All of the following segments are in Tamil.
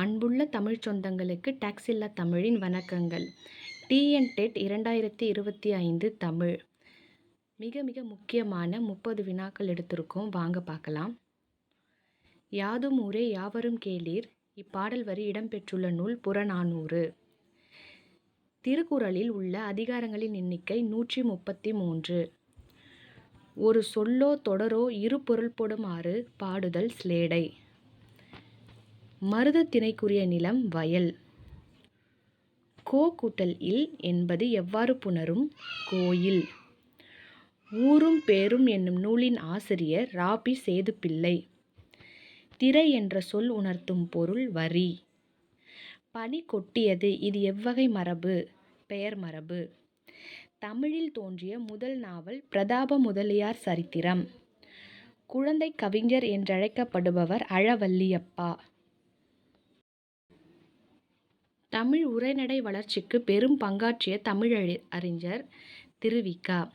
அன்புள்ள தமிழ்ச் சொந்தங்களுக்கு டாக்ஸ் இல்லா தமிழின் வணக்கங்கள். டிஎன் டெட் இரண்டாயிரத்தி இருபத்தி ஐந்து தமிழ். மிக மிக முக்கியமான முப்பது வினாக்கள் எடுத்திருக்கோம். வாங்க பார்க்கலாம். யாதும் ஊரே யாவரும் கேளீர். இப்பாடல் வரி இடம்பெற்றுள்ள நூல் புறநானூறு. திருக்குறளில் உள்ள அதிகாரங்களின் எண்ணிக்கை நூற்றி முப்பத்தி மூன்று ஒரு சொல்லோ தொடரோ இரு பொருள்படுமாறு பாடுதல் ஸ்லேடை மருதத் திணைக்குரிய நிலம் வயல். கோ கூட்டல் இல் என்பது எவ்வாறு புணரும்? கோயில். ஊரும் பேரும் என்னும் நூலின் ஆசிரியர் ராபி சேதுப்பிள்ளை. திரை என்ற சொல் உணர்த்தும் பொருள் வரி. பனி கொட்டியது இது எவ்வகை மரபு? பெயர் மரபு. தமிழில் தோன்றிய முதல் நாவல் பிரதாப முதலியார் சரித்திரம். குழந்தை கவிஞர் என்றழைக்கப்படுபவர் அழவல்லியப்பா தமிழ் உரைநடை வளர்ச்சிக்கு பெரும் பங்காற்றிய தமிழறி அறிஞர் திருவிக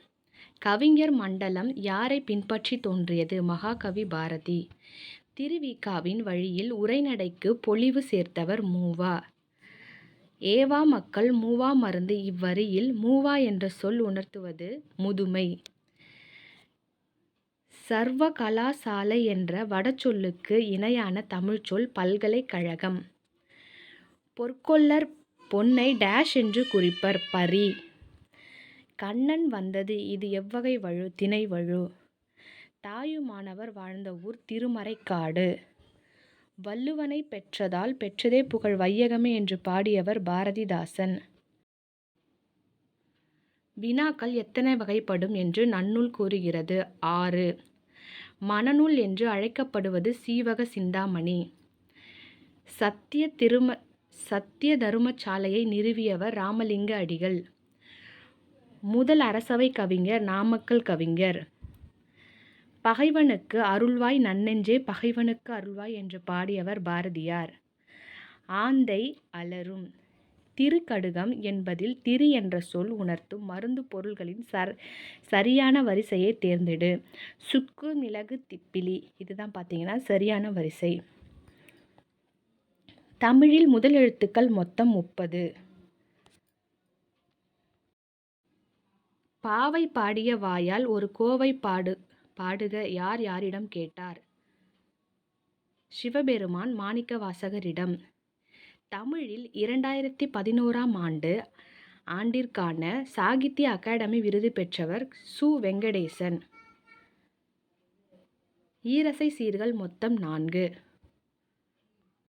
கவிஞர் மண்டலம் யாரை பின்பற்றி தோன்றியது? மகாகவி பாரதி. திருவிகாவின் வழியில் உரைநடைக்கு பொலிவு சேர்த்தவர் மூவா. ஏவா மக்கள் மூவா மருந்து இவ்வரியில் மூவா என்ற சொல் உணர்த்துவது முதுமை. சர்வ கலாசாலை என்ற வடச்சொல்லுக்கு இணையான தமிழ்ச்சொல் பல்கலைக்கழகம். பொற்கொல்லர் பொன்னை டேஷ் என்று குறிப்பர் பரி. கண்ணன் வந்தது இது எவ்வகை வழு? திணை வழு. தாயுமானவர் வாழ்ந்த ஊர் திருமறைக்காடு. வள்ளுவனை பெற்றதால் பெற்றதே புகழ் வையகமே என்று பாடியவர் பாரதிதாசன். வினாக்கள் எத்தனை வகைப்படும் என்று நன்னூல் கூறுகிறது. ஆறு. மணநூல் என்று அழைக்கப்படுவது சீவக சிந்தாமணி. சத்திய திரும சத்திய தருமசாலையை நிறுவியவர் ராமலிங்க அடிகள். முதல் அரசவை கவிஞர் நாமக்கல் கவிஞர். பகைவனுக்கு அருள்வாய் நன்னெஞ்சே பகைவனுக்கு அருள்வாய் என்று பாடியவர் பாரதியார். ஆந்தை அலரும். திருக்கடுகம் என்பதில் திரு என்ற சொல் உணர்த்தும் மருந்து பொருள்களின் சர் சரியான வரிசையை தேர்ந்தெடு. சுக்கு மிளகு திப்பிலி இதுதான் பார்த்தீங்கன்னா சரியான வரிசை. தமிழில் முதல் எழுத்துக்கள் மொத்தம் முப்பது. பாவை பாடிய வாயால் ஒரு கோவை பாடு பாடுக யார் யாரிடம் கேட்டார்? சிவபெருமான் மாணிக்க வாசகரிடம் தமிழில் இரண்டாயிரத்தி பதினோராம் ஆண்டு ஆண்டிற்கான சாகித்ய அகாடமி விருது பெற்றவர் சு. வெங்கடேசன். ஈரசை சீர்கள் மொத்தம் நான்கு.